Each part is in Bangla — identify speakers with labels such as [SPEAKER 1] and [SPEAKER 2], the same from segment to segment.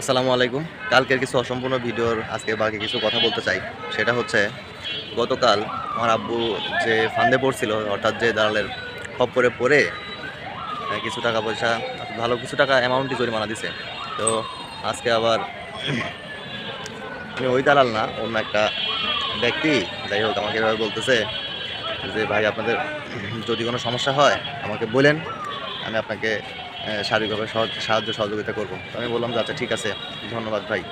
[SPEAKER 1] আসসালামু আলাইকুম। কালকের কিছু অসম্পূর্ণ ভিডিওর আজকে বাকি কিছু কথা বলতে চাই। সেটা হচ্ছে, গতকাল আমার আব্বু যে ফান্দে পড়ছিল, অর্থাৎ যে দালালের খপ্পরে পড়ে কিছু টাকা পয়সা, ভালো কিছু টাকা অ্যামাউন্টই জরিমানা দিছে। তো আজকে আবার আমি ওই দালাল না, অন্য একটা ব্যক্তি, যাই হোক, আমাকে এভাবে বলতেছে যে, ভাই, আপনাদের যদি কোনো সমস্যা হয়, আমাকে বলেন, আমি আপনাকে শারীরিকভাবে সাহায্য সহযোগিতা করব। আমি বললাম যে আচ্ছা ঠিক আছে, ধন্যবাদ ভাই।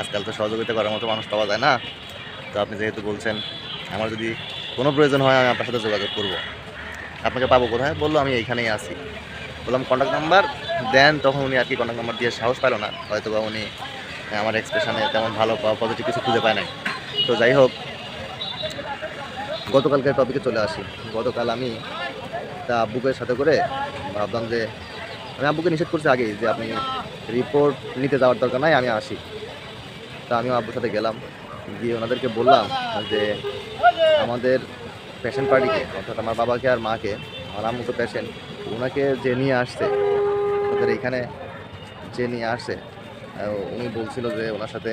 [SPEAKER 1] আজকাল তো সহযোগিতা করার মতো মানুষ পাওয়া যায় না। তো আপনি যেহেতু বলছেন, আমার যদি কোনো প্রয়োজন হয়, আমি আপনার সাথে যোগাযোগ করব। আপনাকে পাবো কোথায়? বলল, আমি এইখানেই আছি। বললাম কন্ট্যাক্ট নাম্বার দেন তখন উনি আর কি কন্ট্যাক্ট নাম্বার দিয়ে সাহস পেল না। হয়তো বা উনি আমার এক্সপ্রেশনে তেমন ভালো পজিটিভ কিছু খুঁজে পায় নাই। তো যাই হোক গতকালকের টপিকে চলে আসি। গতকাল আমি তা আব্বুকে সাথে করে ভাবলাম যে আমি আব্বুকে নিষেধ করছি আগেই যে আপনি রিপোর্ট নিতে যাওয়ার দরকার নাই, আমি আসি। তা আমিও আব্বুর সাথে গেলাম, গিয়ে ওনাদেরকে বললাম যে আমাদের পেশেন্ট পার্টিকে অর্থাৎ আমার বাবাকে আর মাকে, আমার আম্মু তো পেশেন্ট ওনাকে যে নিয়ে আসছে, ওদের এখানে যে নিয়ে আসছে উনি বলছিল যে ওনার সাথে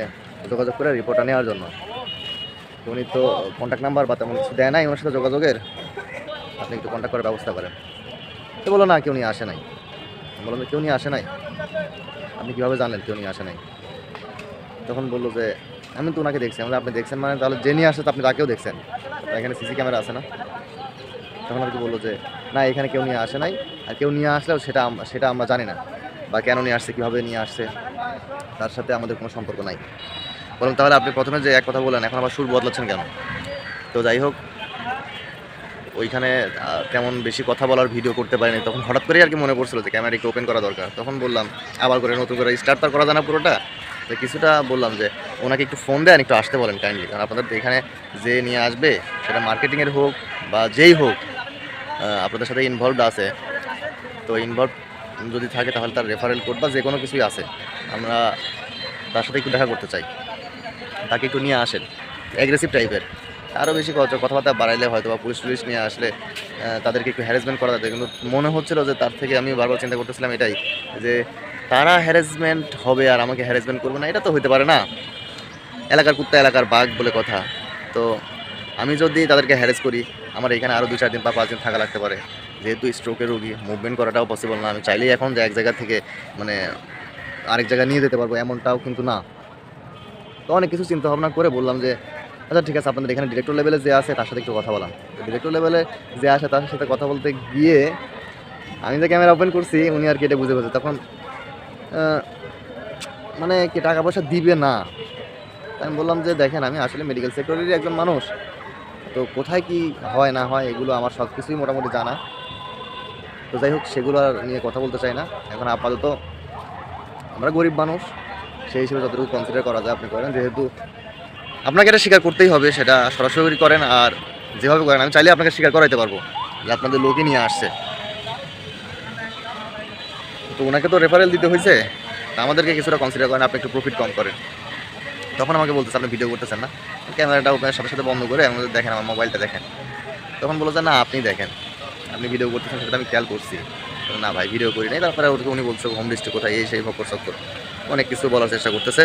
[SPEAKER 1] যোগাযোগ করে রিপোর্টটা নেওয়ার জন্য। উনি তো কন্ট্যাক্ট নাম্বার বা তেমন কিছু দেয় নাই ওনার সাথে যোগাযোগের, আপনি একটু কন্ট্যাক্ট করার ব্যবস্থা করেন। তো বলো না, কেউ উনি আসে নাই। আমি বললাম যে কেউ নিয়ে আসে নাই? আপনি কীভাবে জানলেন কেউ নিয়ে আসে নাই? তখন বলল যে, আমি তো ওনাকে দেখছি। আমরা আপনি দেখছেন মানে? তাহলে যে নিয়ে আসে আপনি তাকেও দেখছেন। এখানে সিসি ক্যামেরা আছে না? তখন আর কি বলল যে, না, এখানে কেউ নিয়ে আসে নাই। আর কেউ নিয়ে আসলেও সেটা সেটা আমরা জানি না। বা কেন নিয়ে আসছে, কীভাবে নিয়ে আসছে? তার সাথে আমাদের কোনো সম্পর্ক নাই। বলুন তাহলে আপনি প্রথমে যে এক কথা বললেন, এখন আবার সুর বদলাচ্ছেন কেন? তো যাই হোক ওইখানে তেমন বেশি কথা বলার ভিডিও করতে পারিনি। তখন হঠাৎ করেই আর কি মনে পড়ছিল যে ক্যামেরাকে ওপেন করা দরকার। তখন বললাম, আবার করে নতুন করে স্টার্ট তার করা যায় না পুরোটা। তো কিছুটা বললাম যে, ওনাকে একটু ফোন দেন, একটু আসতে বলেন কাইন্ডলি কারণ আপনাদের এখানে যে নিয়ে আসবে, সেটা মার্কেটিংয়ের হোক বা যেই হোক আপনাদের সাথে ইনভলভড আছে। তো ইনভলভ যদি থাকে, তাহলে তার রেফারেল কোড বা যে কোনো কিছুই আছে। আমরা তার সাথে একটু দেখা করতে চাই। তাকে একটু নিয়ে আসেন। অ্যাগ্রেসিভ টাইপের আরও বেশি কথা- কথাবার্তা বাড়াইলে হয়তো বা পুলিশ টুলিশ নিয়ে আসলে তাদেরকে একটু হ্যারাসমেন্ট করা যেত কিন্তু মনে হচ্ছিল যে তার থেকে আমি বারবার চিন্তা করতেছিলাম এটাই, যে তারা হ্যারাসমেন্ট হবে আর আমাকে হ্যারাসমেন্ট করবে না, এটা তো হতে পারে না। এলাকার কুত্তা, এলাকার বাঘ বলে কথা। তো আমি যদি তাদেরকে হ্যারেস করি, আমার এখানে আরও দু চার দিন বা পাঁচ দিন থাকা লাগতে পারে। যেহেতু স্ট্রোকের রোগী মুভমেন্ট করাটাও পসিবল না। আমি চাইলেই এখন যে এক জায়গা থেকে মানে আরেক জায়গায় নিয়ে যেতে পারব, এমনটাও কিন্তু না। তো অনেক কিছু চিন্তা ভাবনা করে বললাম যে আচ্ছা ঠিক আছে, আপনাদের এখানে ডিরেক্টর লেভেলে যে আছে, তার সাথে একটু কথা বলাম। ডিরেক্টর লেভেলে যে আসে, তার সাথে কথা বলতে গিয়ে আমি যে ক্যামেরা ওপেন করছি, উনি আর কি এটা বুঝে বুঝে তখন মানে কি টাকা পয়সা দিবে না। আমি বললাম যে, দেখেন, আমি আসলে মেডিকেল সেক্টরেরই একজন মানুষ। তো কোথায় কি হয়, না হয়, এগুলো আমার সব কিছুই মোটামুটি জানা। তো যাই হোক, সেগুলো আর নিয়ে কথা বলতে চাই না। এখন আপাতত আমরা গরিব মানুষ। সেই হিসেবে যতটুকু কনসিডার করা যায়, আপনি করেন। যেহেতু আপনাকে এটা স্বীকার করতেই হবে, সেটা সরাসরি করেন আর যেভাবে করেন, আমি চাইলে আপনাকে স্বীকার করাইতে পারব। যে আপনাদের লোকই নিয়ে আসছে। তো ওনাকে তো রেফারেল দিতে হয়েছে আমাদেরকে কিছুটা কনসিডার করেন, আপনি একটু প্রফিট কম করেন। তখন আমাকে বলতেছে, আপনি ভিডিও করতেছেন না? ক্যামেরাটা ওপেনের সাথে সাথে বন্ধ করে, আমাদের দেখেন, আমার মোবাইলটা দেখেন। তখন বলল যে, না, আপনি দেখেন। আপনি ভিডিও করতেছেন, সেটা আমি খেয়াল করছি। না ভাই ভিডিও করি নাই। তারপরে উনি বলছে হোম লিস্টে কোথায় এই, সেই ভক্কর অনেক কিছু বলার চেষ্টা করতেছে।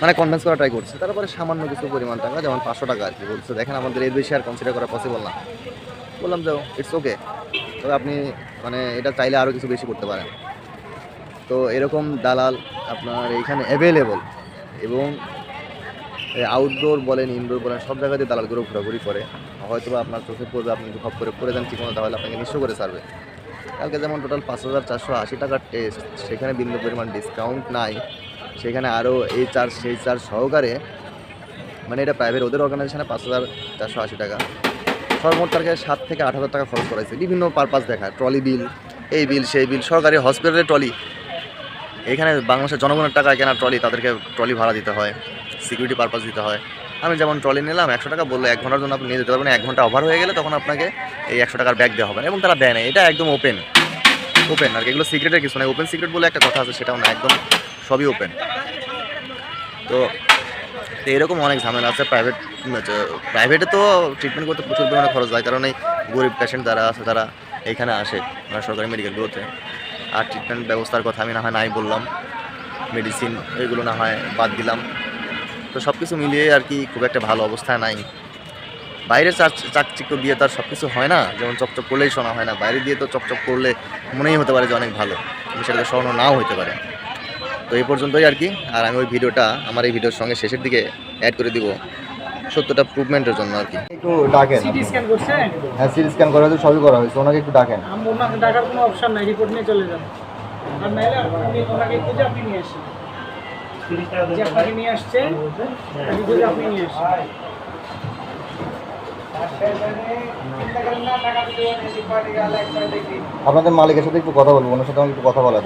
[SPEAKER 1] মানে কনভিন্স করা ট্রাই করছে। তারপরে সামান্য কিছু পরিমাণ টাকা, যেমন পাঁচশো টাকা আর কি, বলছে, দেখেন আমাদের এর বেশি আর কনসিডার করা পসিবল না। বললাম যে ইটস ওকে তবে আপনি মানে এটা চাইলে আরও কিছু বেশি করতে পারেন। তো এরকম দালাল আপনার এইখানে অ্যাভেলেবল এবং আউটডোর বলেন ইনডোর বলেন, সব জায়গাতে দালালগুলো ঘোরাঘুরি করে। হয়তো আপনার চোখে পড়বে, আপনি যদি খপ করে পড়ে দেন ঠিকমতো তাহলে আপনাকে নিঃস্ব করে ছাড়বে। কালকে যেমন টোটাল পাঁচ হাজার চারশো আশি টাকার টেস্ট সেখানে বিন্দু পরিমাণ ডিসকাউন্ট নাই। সেখানে আরও এই চার্জ সেই চার্জ সহকারে মানে এটা প্রাইভেট ওদের অর্গানাইজেশনে পাঁচ হাজার চারশো আশি টাকা। সর্বমোট তাকে সাত থেকে আট হাজার টাকা খরচ করাইছে। বিভিন্ন পারপাস দেখায়। ট্রলি বিল এই বিল সেই বিল সরকারি হসপিটালের ট্রলি এখানে বাংলাদেশের জনগণের টাকা কেনা ট্রলি তাদেরকে ট্রলি ভাড়া দিতে হয় সিকিউরিটি পারপাস দিতে হয়। আমি যেমন ট্রলি নিলাম, একশো টাকা বলল, এক ঘণ্টার জন্য আপনি নিয়ে যেতে পারবেন, এক ঘণ্টা ওভার হয়ে গেলে তখন আপনাকে এই একশো টাকার ব্যাগ দেওয়া হবে এবং তারা দেয় না, এটা একদম ওপেন ওপেন আর এগুলো সিক্রেটের কিছু নয় ওপেন সিক্রেট বলে একটা কথা আছে, সেটাও না, একদম সবই ওপেন তো তো এরকম অনেক ঝামেলা আছে প্রাইভেট প্রাইভেটে তো ট্রিটমেন্ট করতে প্রচুর পরিমাণে খরচ হয়, কারণ এই গরিব পেশেন্ট যারা আছে, তারা এইখানে আসে মানে সরকারি মেডিকেলগুলোতে আর ট্রিটমেন্ট ব্যবস্থার কথা আমি না হয় নাই বললাম মেডিসিন এগুলো না হয় বাদ দিলাম। তো সব কিছু মিলিয়ে আর কি খুব একটা ভালো অবস্থায় নাই। বাইরে চাক- চাকচিক্য দিয়ে তো আর সব কিছু হয় না, যেমন চকচক করলেই শোনা হয় না। বাইরে দিয়ে তো চকচক করলে মনেই হতে পারে যে অনেক ভালো, কিন্তু সেটা তো স্বর্ণ নাও হতে পারে। তো এই পর্যন্তই আর কি। আর আমি ওই ভিডিওটা আমার এই ভিডিওর সঙ্গে শেষের দিকে অ্যাড করে দিব সত্যটা প্রুভমেন্টের জন্য আর কি। একটু ডাকেন।
[SPEAKER 2] সিটি স্ক্যান করছে?
[SPEAKER 1] হ্যাঁ সিটি স্ক্যান করা হয়েছে সবই করা হয়েছে। ওনাকে একটু ডাকেন।
[SPEAKER 2] আমি ওনাকে ডাকার কোনো অপশন নাই রিপোর্ট নিয়ে চলে যান আর নাইলে আপনি ওনাকে খুঁজে আপনি নিয়ে আসেন। যে আপনাকে নিয়ে আসছে তাকে খুঁজে আপনি নিয়ে আসেন।
[SPEAKER 1] আপনাদের মালিকের সাথে একটু কথা বলব, ওনার সাথে
[SPEAKER 2] আমার একটু কথা বলা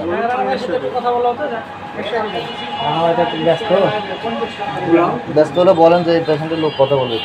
[SPEAKER 3] ব্যস্ত
[SPEAKER 1] হলে বলেন যে পেশেন্টের লোক কথা বলবে।